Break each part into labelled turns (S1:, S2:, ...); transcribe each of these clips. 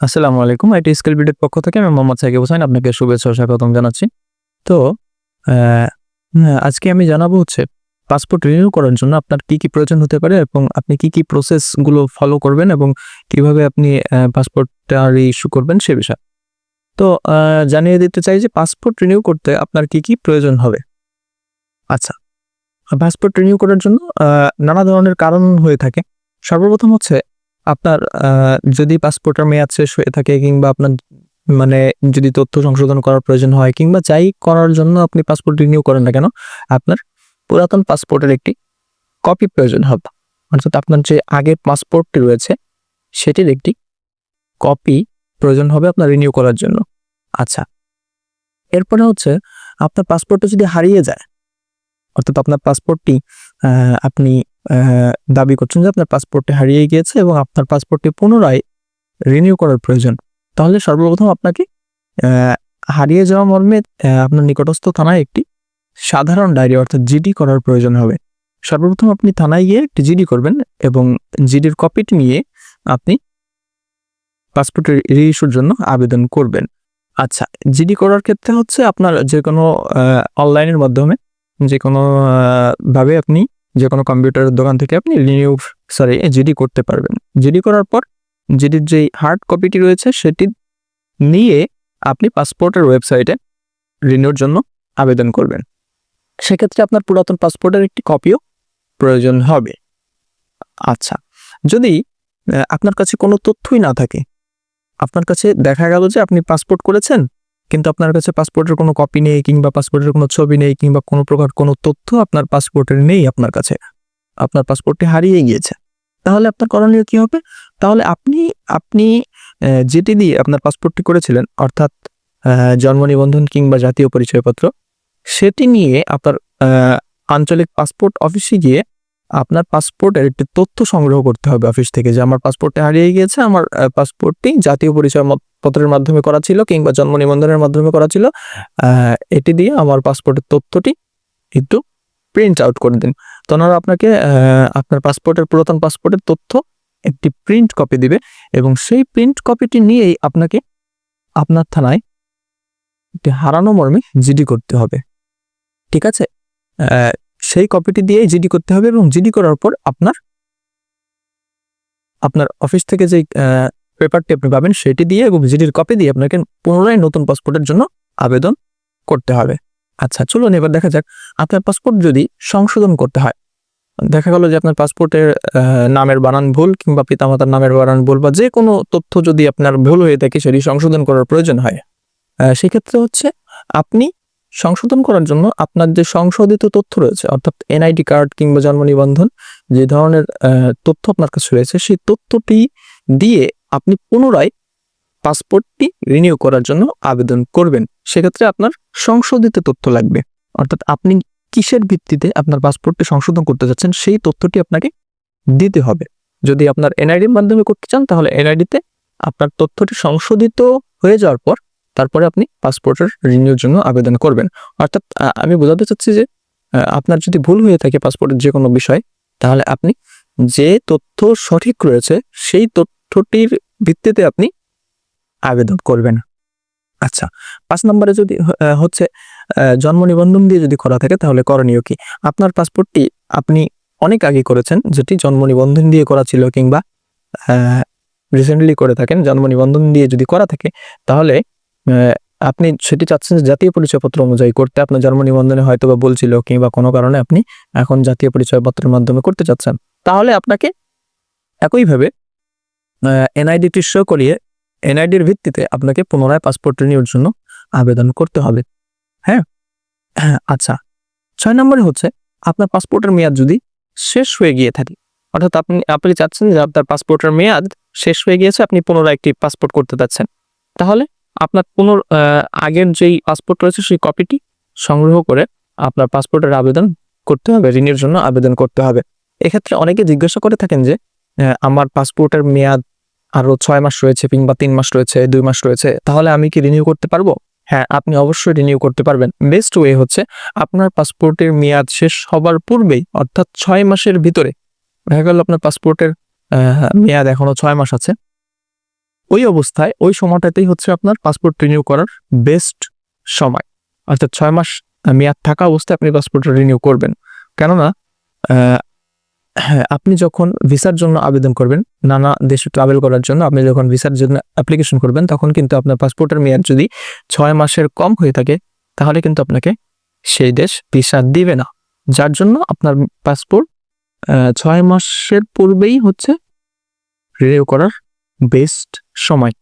S1: আসসালামু আলাইকুম। IT skill বিডির পক্ষ থেকে আমি মোহাম্মদ সাকিব হোসেন, আপনাকে শুভেচ্ছা স্বাগতম জানাচ্ছি। তো আজকে আমি জানাব হচ্ছে পাসপোর্ট রিনিউ করার জন্য আপনার কি কি প্রয়োজন হতে পারে এবং আপনি কি কি প্রসেসগুলো ফলো করবেন এবং কীভাবে আপনি পাসপোর্টটা ইস্যু করবেন সে বিষয়ে। তো জানিয়ে দিতে চাই যে পাসপোর্ট রিনিউ করতে আপনার কি কি প্রয়োজন হবে। আচ্ছা পাসপোর্ট রিনিউ করার জন্য নানা ধরনের কারণ হয়ে থাকে। সর্বপ্রথম হচ্ছে আপনার যদি পাসপোর্টের মেয়াদ শেষ হয়ে থাকে কিংবা আপনার মানে যদি তথ্য সংশোধন করার প্রয়োজন হয় কিংবা যাই করার জন্য আপনি পাসপোর্ট রিনিউ করেন না কেন, আপনার পুরাতন পাসপোর্টের একটি কপি প্রয়োজন হবে। অর্থাৎ আপনার যে আগের পাসপোর্টটি রয়েছে, সেটির একটি কপি প্রয়োজন হবে আপনার রিনিউ করার জন্য। আচ্ছা এরপরে হচ্ছে আপনার পাসপোর্টটা যদি হারিয়ে যায়, অর্থাৎ আপনার পাসপোর্টটি আপনি দাবি করছেন যে আপনার পাসপোর্টটি হারিয়ে গিয়েছে এবং আপনার পাসপোর্টটি পুনরায় রিনিউ করার প্রয়োজন। তাহলে সর্বপ্রথম আপনাকে হারিয়ে যাওয়া মর্মে আপনার নিকটস্থ থানায় একটি সাধারণ ডায়েরি অর্থাৎ জিডি করার প্রয়োজন হবে। সর্বপ্রথম আপনি থানায় গিয়ে একটি জিডি করবেন এবং জিডির কপিটি নিয়ে আপনি পাসপোর্টের রিইস্যুর জন্য আবেদন করবেন। আচ্ছা জিডি করার ক্ষেত্রে হচ্ছে আপনার যে কোনো অনলাইনের মাধ্যমে যে কোনোভাবে আপনি যে কোনো কম্পিউটারের দোকান থেকে আপনি রিনিউ সরি জিডি করতে পারবেন। জিডি করার পর জিডির যেই হার্ড কপিটি রয়েছে, সেটি নিয়ে আপনি পাসপোর্টের ওয়েবসাইটে রিনিউর জন্য আবেদন করবেন। সেক্ষেত্রে আপনার পুরাতন পাসপোর্টের একটি কপিও প্রয়োজন হবে। আচ্ছা যদি আপনার কাছে কোনো তথ্যই না থাকে, আপনার কাছে দেখা গেল যে আপনি পাসপোর্ট করেছেন কিন্তু আপনার কাছে পাসপোর্টের কোনো কপি নেই কিংবা পাসপোর্টের কোনো ছবি নেই কিংবা কোনো প্রকার কোনো তথ্য আপনার পাসপোর্টের নেই আপনার কাছে। আপনার পাসপোর্টটি হারিয়ে গিয়েছে। তাহলে আপনার করণীয় কি হবে? তাহলে আপনি আপনি যেটি দিয়ে আপনার পাসপোর্টটি করেছিলেন, অর্থাৎ জন্ম নিবন্ধন কিংবা জাতীয় পরিচয়পত্র, সেটি নিয়ে আপনার আঞ্চলিক পাসপোর্ট অফিসে গিয়ে আপনার পাসপোর্টের একটি তথ্য সংগ্রহ করতে হবে অফিস থেকে যে আমার পাসপোর্টটি হারিয়ে গিয়েছে, আমার পাসপোর্টটি জাতীয় পরিচয় পত্রের মাধ্যমে করা ছিল কিংবা জন্ম নিবন্ধনের মাধ্যমে করা ছিল এটি দিয়ে আমার পাসপোর্টের তথ্যটি একটু প্রিন্ট আউট করে দিন। তো ওনারা আপনাকে আপনার পাসপোর্টের পুরাতন পাসপোর্টের তথ্য একটি প্রিন্ট কপি দিবে এবং সেই প্রিন্ট কপিটি নিয়েই আপনাকে আপনার থানায় একটি হারানো মর্মে জিডি করতে হবে। ঠিক আছে? সেই কপিটি দিয়েই জিডি করতে হবে এবং জিডি করার পর আপনার আপনার অফিস থেকে যে পেপারটি আপনি পাবেন, সেটি দিয়ে এবং জিডির কপি দিয়ে আপনাকে পুনরায় নতুন পাসপোর্টের জন্য আবেদন করতে হবে। আচ্ছা চলুন এবার দেখা যাক, আপনার পাসপোর্ট যদি সংশোধন করতে হয়, দেখা গেল যে আপনার পাসপোর্টের নামের বানান ভুল কিংবা পিতামাতার নামের বানান ভুল বা যে কোনো তথ্য যদি আপনার ভুল হয়ে থাকে, সেটি সংশোধন করার প্রয়োজন হয়। সেক্ষেত্রে হচ্ছে আপনি সংশোধন করার জন্য আপনার যে সংশোধিত তথ্য রয়েছে, অর্থাৎ এনআইডি কার্ড কিংবা জন্ম নিবন্ধন, যে ধরনের তথ্য আপনার কাছে রয়েছে, সেই তথ্যটি দিয়ে আপনি পুনরায় পাসপোর্টটি রিনিউ করার জন্য আবেদন করবেন। সেক্ষেত্রে আপনার সংশোধিত তথ্য লাগবে। অর্থাৎ আপনি কিসের ভিত্তিতে আপনার পাসপোর্টটি সংশোধন করতে যাচ্ছেন, সেই তথ্যটি আপনাকে দিতে হবে। যদি আপনার এনআইডির মাধ্যমে করতে চান, তাহলে এনআইডিতে আপনার তথ্যটি সংশোধিত হয়ে যাওয়ার পর তারপরে আপনি পাসপোর্টের রিনিউর জন্য আবেদন করবেন। অর্থাৎ আমি বোঝাতে চাচ্ছি যে আপনার যদি ভুল হয়ে থাকে পাসপোর্টের যে কোনো বিষয়, তাহলে আপনি যে তথ্য সঠিক রয়েছে, সেই তথ্যটির ভিত্তিতে আপনি আবেদন করবেন। আচ্ছা পাঁচ নম্বরে যদি হচ্ছে জন্ম নিবন্ধন দিয়ে যদি করা থাকে তাহলে করণীয় কি? আপনার পাসপোর্টটি আপনি অনেক আগে করেছেন, যেটি জন্ম নিবন্ধন দিয়ে করা ছিল কিংবা রিসেন্টলি করে থাকেন, জন্ম নিবন্ধন দিয়ে যদি করা থাকে, তাহলে আপনি সেটি চাচ্ছেন জাতীয় পরিচয়পত্র অনুযায়ী করতে। আপনার জন্ম নিবন্ধনে হয়তো বা বলছিল কিংবা কোনো কারণে আপনি এখন জাতীয় পরিচয়পত্রের মাধ্যমে করতে চাচ্ছেন। তাহলে আপনাকে একইভাবে এনআইডিটি শো করিয়ে এনআইডির ভিত্তিতে আপনাকে পুনরায় পাসপোর্ট রিনিউর জন্য আবেদন করতে হবে। হ্যাঁ? আচ্ছা। ছয় নম্বরে হচ্ছে আপনার পাসপোর্টের মেয়াদ যদি শেষ হয়ে গিয়ে থাকে, অর্থাৎ আপনি আপনি চাচ্ছেন যে আপনার পাসপোর্টের মেয়াদ শেষ হয়ে গিয়েছে, আপনি পুনরায় একটি পাসপোর্ট করতে চাচ্ছেন। তাহলে আপনার পুনর আগের যেই পাসপোর্ট রয়েছে সেই কপিটি সংগ্রহ করে আপনার পাসপোর্টের আবেদন করতে হবে, ঋণের জন্য আবেদন করতে হবে। এক্ষেত্রে অনেকে জিজ্ঞাসা করে থাকেন যে আমার পাসপোর্টের মেয়াদ আরও ছয় মাস রয়েছে কিংবা তিন মাস রয়েছে, দুই মাস রয়েছে, তাহলে আমি কি রিনিউ করতে পারব? হ্যাঁ আপনি অবশ্যই রিনিউ করতে পারবেন। বেস্ট ওয়ে হচ্ছে আপনার পাসপোর্টের মেয়াদ শেষ হবার পূর্বেই, অর্থাৎ ছয় মাসের ভিতরে, দেখা গেল আপনার পাসপোর্টের মেয়াদ এখনও ছয় মাস আছে। ওই অবস্থায়, ওই সময়টাতেই হচ্ছে আপনার পাসপোর্ট রিনিউ করার বেস্ট সময়। অর্থাৎ ছয় মাস মেয়াদ থাকা অবস্থায় আপনি পাসপোর্ট রিনিউ করবেন। কেননা হ্যাঁ আপনি যখন ভিসার জন্য আবেদন করবেন, নানা দেশে ট্রাভেল করার জন্য আপনি যখন ভিসার জন্য অ্যাপ্লিকেশন করবেন, তখন কিন্তু আপনার পাসপোর্টের মেয়াদ যদি ছয় মাসের কম হয়ে থাকে, তাহলে কিন্তু আপনাকে সেই দেশ ভিসা দিবে না। যার জন্য আপনার পাসপোর্ট ছয় মাসের পূর্বেই হচ্ছে রিনিউ করার বেস্ট সময়।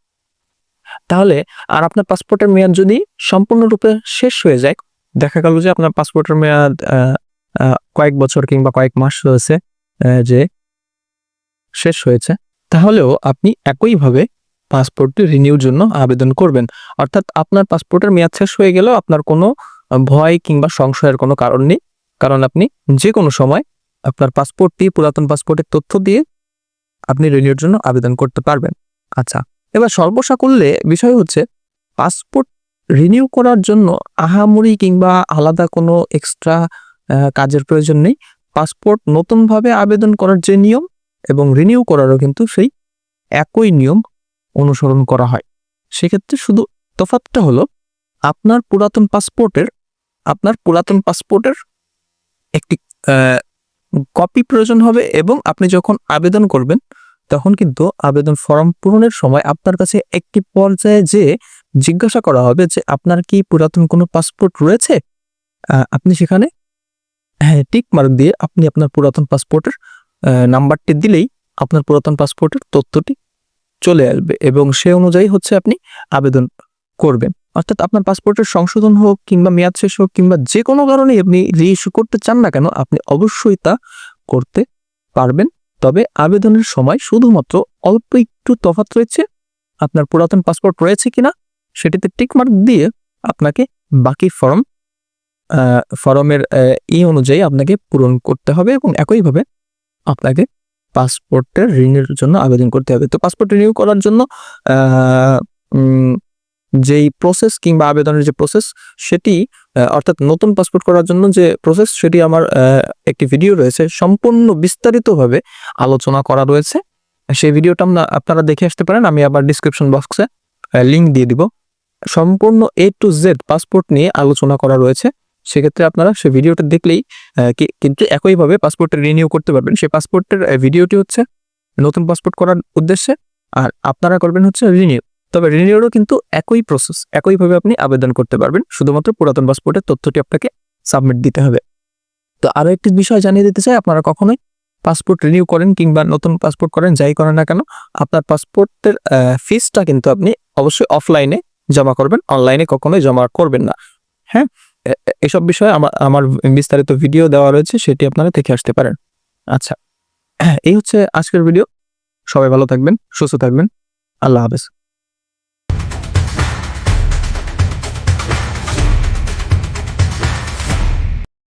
S1: তাহলে আর আপনার পাসপোর্টের মেয়াদ যদি সম্পূর্ণরূপে শেষ হয়ে যায়, দেখা গেল যে আপনার পাসপোর্টের মেয়াদ কয়েক বছর কিংবা কয়েক মাস রয়েছে যে শেষ হয়েছে, তাহলেও আপনি একইভাবে পাসপোর্টটি রিনিউর জন্য আবেদন করবেন। অর্থাৎ আপনার পাসপোর্টের মেয়াদ শেষ হয়ে গেলেও আপনার কোনো ভয় কিংবা সংশয়ের কোনো কারণ নেই। কারণ আপনি যে কোনো সময় আপনার পাসপোর্টটি, পুরাতন পাসপোর্টের তথ্য দিয়ে আপনি রিনিউর জন্য আবেদন করতে পারবেন। আচ্ছা এবার সর্বসাকুল্যে বিষয় হচ্ছে, পাসপোর্ট রিনিউ করার জন্য আহামরি কিংবা আলাদা কোনো এক্সট্রা কাজের প্রয়োজন নেই। পাসপোর্ট নতুনভাবে আবেদন করার যে নিয়ম এবং রিনিউ করারও কিন্তু সেই একই নিয়ম অনুসরণ করা হয়। সেক্ষেত্রে শুধু তফাৎটা হলো আপনার পুরাতন পাসপোর্টের আপনার পুরাতন পাসপোর্টের একটি কপি প্রয়োজন হবে এবং আপনি যখন আবেদন করবেন, তখন কিন্তু আবেদন ফর্ম পূরণের সময় আপনার কাছে একটি পর্যায়ে যে জিজ্ঞাসা করা হবে যে আপনার কি পুরাতন কোনো পাসপোর্ট রয়েছে? আপনি সেখানে হ্যাঁ টিক মার্ক দিয়ে আপনি আপনার পুরাতন পাসপোর্টের নাম্বারটি দিলেই আপনার পুরাতন পাসপোর্টের তথ্যটি চলে আসবে এবং সে অনুযায়ী হচ্ছে আপনি আবেদন করবেন। অর্থাৎ আপনার পাসপোর্টের সংশোধন হোক কিংবা মেয়াদ শেষ হোক কিংবা যে কোনো কারণে আপনি রিইস্যু করতে চান না কেন, আপনি অবশ্যই তা করতে পারবেন। তবে আবেদনের সময় শুধুমাত্র অল্প একটু তফাৎ রয়েছে, আপনার পুরাতন পাসপোর্ট রয়েছে কিনা সেটিতে টিক মার্ক দিয়ে আপনাকে বাকি ফর্ম ফর্মের ই অনুযায়ী আপনাকে পূরণ করতে হবে এবং একইভাবে আপনাকে পাসপোর্টের রিনিউর জন্য আবেদন করতে হবে। তো পাসপোর্ট রিনিউ করার জন্য যেই প্রসেস কিংবা আবেদনের যে প্রসেস সেটি অর্থাৎ নতুন পাসপোর্ট করার জন্য যে প্রসেস সেটি আমার একটি ভিডিও রয়েছে। সম্পূর্ণ বিস্তারিতভাবে আলোচনা করা রয়েছে। সেই ভিডিওটা আপনারা দেখে আসতে পারেন। আমি আবার ডিসক্রিপশন বক্সে লিংক দিয়ে দিব। সম্পূর্ণ এ টু জেড পাসপোর্ট নিয়ে আলোচনা করা রয়েছে। সেক্ষেত্রে আপনারা সেই ভিডিওটা দেখলেই কিন্তু একইভাবে পাসপোর্টটা রিনিউ করতে পারবেন। সেই পাসপোর্টের ভিডিওটি হচ্ছে নতুন পাসপোর্ট করার উদ্দেশ্যে আর আপনারা করবেন হচ্ছে রিনিউ তবে রিনিউরও কিন্তু একই প্রসেস একইভাবে আপনি আবেদন করতে পারবেন। শুধুমাত্র পুরাতন পাসপোর্টের তথ্যটি আপনাকে সাবমিট দিতে হবে। তো আরও একটি বিষয় জানিয়ে দিতে চাই, আপনারা কখনোই পাসপোর্ট রিনিউ করেন কিংবা নতুন পাসপোর্ট করেন, যাই করেন না কেন, আপনার পাসপোর্টের ফিসটা কিন্তু আপনি অবশ্যই অফলাইনে জমা করবেন। অনলাইনে কখনোই জমা করবেন না। হ্যাঁ? এসব বিষয়ে আমার আমার বিস্তারিত ভিডিও দেওয়া রয়েছে, সেটি আপনারা দেখে আসতে পারেন। আচ্ছা এই হচ্ছে আজকের ভিডিও। সবাই ভালো থাকবেন, সুস্থ থাকবেন। আল্লাহ হাফেজ।